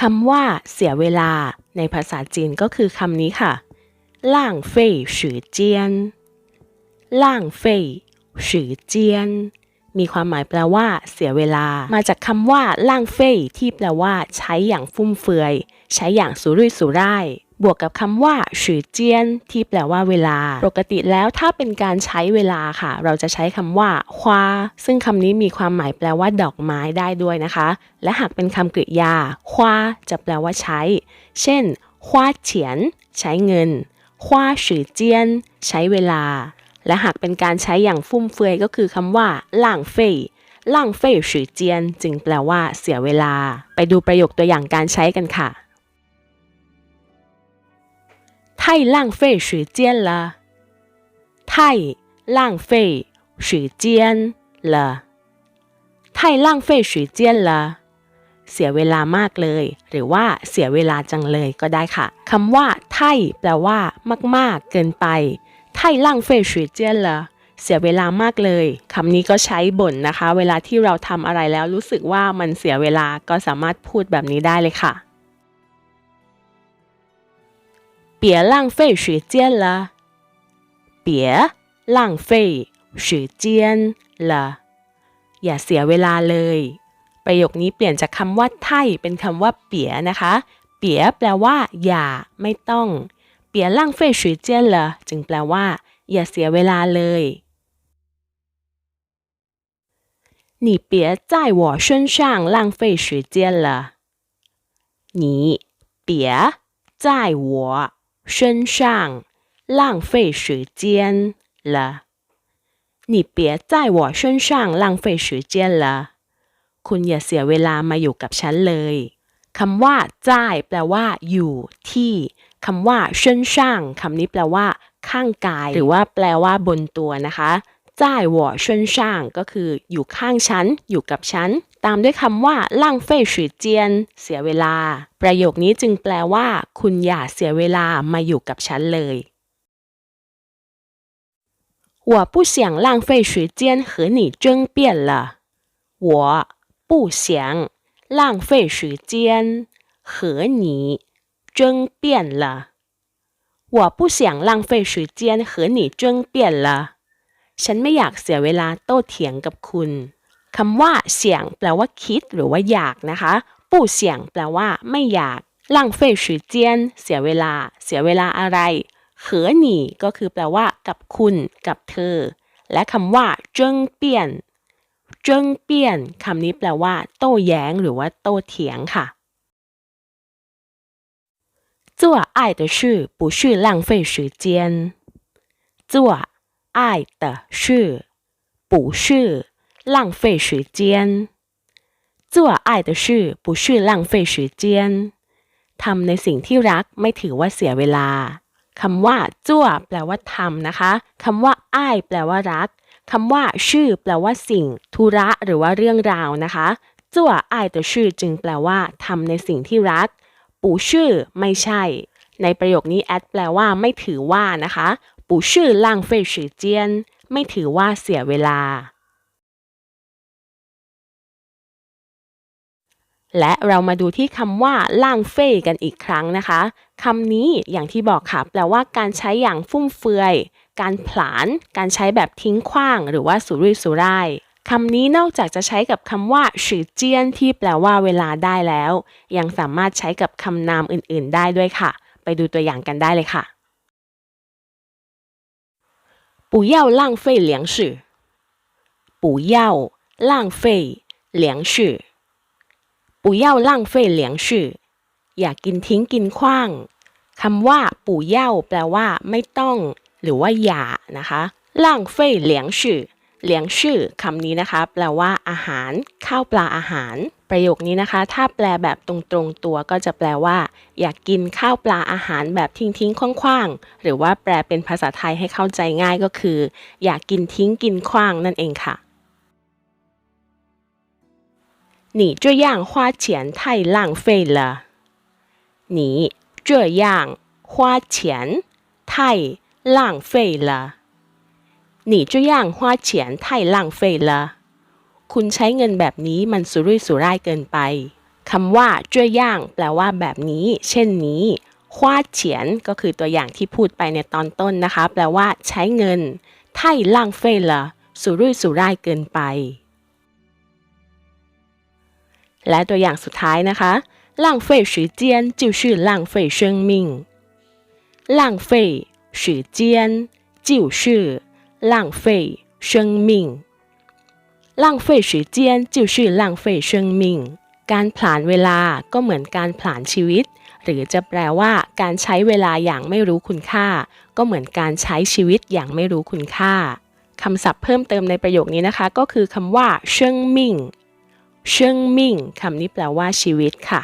คำว่าเสียเวลาในภาษาจีนก็คือคำนี้ค่ะล่างเฟยสือเจียนล่างเฟยสือเจียน มีความหมายแปลว่า เสียเวลา มาจากคำว่าล่างเฟยที่แปลว่า ใช้อย่างฟุ่มเฟือย ใช้อย่างสุรุ่ยสุร่าย บวกกับคำว่าสือเจียน ที่แปลว่าเวลา ปกติแล้วถ้าเป็นการใช้เวลาค่ะ เราจะใช้คำว่าควาซึ่งคำนี้มีความหมายแปลว่า ดอกไม้ได้ด้วยนะคะ และหากเป็นคำกริยาควาจะแปลว่าใช้ เช่นคว้าเฉียน ใช้เงินคว้าสือเจียน ใช้เวลา และหากเป็นการใช้อย่างฟุ่มเฟือยก็คือคำว่าล่างเฟยล่างเฟยสือเจียน จึงแปลว่าเสียเวลา ไปดูประโยคตัวอย่างการใช้กันค่ะ 太浪费时间了，太浪费时间了，太浪费时间了。เสียเวลามากเลย หรือว่าเสียเวลาจังเลยก็ได้ค่ะคำว่าไทแปลว่ามากมากเกินไปไท่ล่างเสียเวลามากเลยคำนี้ก็ใช้บ่นนะคะ เวลาที่เราทำอะไรแล้วรู้สึกว่ามันเสียเวลาก็สามารถพูดแบบนี้ได้เลยค่ะ 别浪费时间了别浪费时间了อย่าเสียเวลาเลยประโยคนี้เปลี่ยนจากคำว่าไทเป็นคำว่าเปียนะคะ เปียแปลว่า อย่า ไม่ต้อง เปียล่างเฟยสืเจียนเลยจึงแปลว่า อย่าเสียเวลาเลย你别在我身上浪费时间了你别在我 身上浪费时间了你别在我身上浪费时间了คุณอย่าเสียเวลามาอยู่กับฉันเลย คำว่าจ่ายแปลว่า อยู่ที่ คำว่าเชินช่างคำนี้แปลว่า ข้างกาย หรือว่าแปลว่าบนตัวนะคะ จ่ายหัวเชินช่างก็คือ อยู่ข้างฉัน อยู่กับฉัน ตามด้วยคำว่าล่างเฟยสืเจียน เสียเวลา ประโยคนี้จึงแปลว่า คุณอย่าเสียเวลามาอยู่กับฉันเลย我不想浪费时间和你争辩了我不想浪费时间和你争辩了。我不想浪费时间和你争辩了。 ฉันไม่อยากเสียเวลาโต้เถียงกับคุณคำว่าเสียงแปลว่าคิดหรือว่าอยากนะคะปู้เสียงแปลว่า ไม่อยาก浪费时间เสียเวลา เสียเวลาอะไร和你ก็คือแปลว่า กับคุณ กับเธอ และคำว่าเจิ้งเปี่ยนเจิ้งเปี้ยนคำนี้แปลว่า โต้แย้งหรือว่าโต้เถียงค่ะ做爱的事不是浪费时间做 爱的事不是浪费时间做爱的事不是浪费时间ทำในสิ่งที่รักไม่ถือว่าเสียเวลาคำว่าจั่วแปลว่าทำนะคะคำว่าอ้ายแปลว่ารักคำว่าชื่อแปลว่าสิ่ง ธุระ หรือว่าเรื่องราวนะคะจั่วอ้ายแต่ชื่อจึงแปลว่าทำในสิ่งที่รัก ปู่ชื่อไม่ใช่ ในประโยคนี้แอดแปลว่าไม่ถือว่านะคะ ปู่ชื่อล่างเฟยสือเจียนไม่ถือว่าเสียเวลา และเรามาดูที่คำว่าล่างเฟยกันอีกครั้งนะคะคำนี้อย่างที่บอกค่ะแปลว่าการใช้อย่างฟุ่มเฟือย การผลาญการใช้แบบทิ้งขว้าง หรือว่าสุรุ่ยสุร่ายคำนี้นอกจากจะใช้กับคำว่าสือเจียนที่แปลว่าเวลาได้แล้ว ยังสามารถใช้กับคำนามอื่น ๆ ได้ด้วยค่ะ ไปดูตัวอย่างกันได้เลยค่ะ 不要浪费粮食不要浪费粮食不要浪费粮食อย่ากินทิ้งกินขว้างคำว่าปู่เย่าแปลว่า ไม่ต้องหรือว่าอย่านะคะล่างเฟ่เหลียงชื่อเหลียงชื่อคำนี้นะคะ แปลว่า อาหาร ข้าวปลาอาหาร ประโยคนี้นะคะ ถ้าแปลแบบตรงๆตัวก็จะแปลว่า อยากกินข้าวปลาอาหารแบบทิ้งๆคว้างๆหรือว่าแปลเป็นภาษาไทยให้เข้าใจง่ายก็คือ อยากกินทิ้งกินขว้างนั่นเองค่ะ你这样花钱太浪费了你这样花钱太浪费了你这样花钱太浪费了 คุณใช้เงินแบบนี้มันสุรุ่ยสุร่ายเกินไปคำว่าจ้วย่าง แปลว่าแบบนี้ เช่นนี้ควาเฉียนก็คือตัวอย่างที่พูดไปในตอนต้นนะคะ แปลว่า ใช้เงินไท่ล่างเฟยละสุรุ่ยสุร่ายเกินไป และตัวอย่างสุดท้ายนะคะล่างเฟยสือเจียนจิวชื่ล่างเฟยเชิงมิงล่างเฟยสือเจียนจิวชื่ล่างเฟยเชิงมิง 浪费时间就是浪费生命การผลาญเวลาก็เหมือนการผลาญชีวิต หรือจะแปลว่า การใช้เวลาอย่างไม่รู้คุณค่า ก็เหมือนการใช้ชีวิตอย่างไม่รู้คุณค่าคำศัพท์เพิ่มเติมในประโยคนี้นะคะ ก็คือคำว่าเชิงมิ่งเชิงมิ่งคำนี้แปลว่าชีวิตค่ะ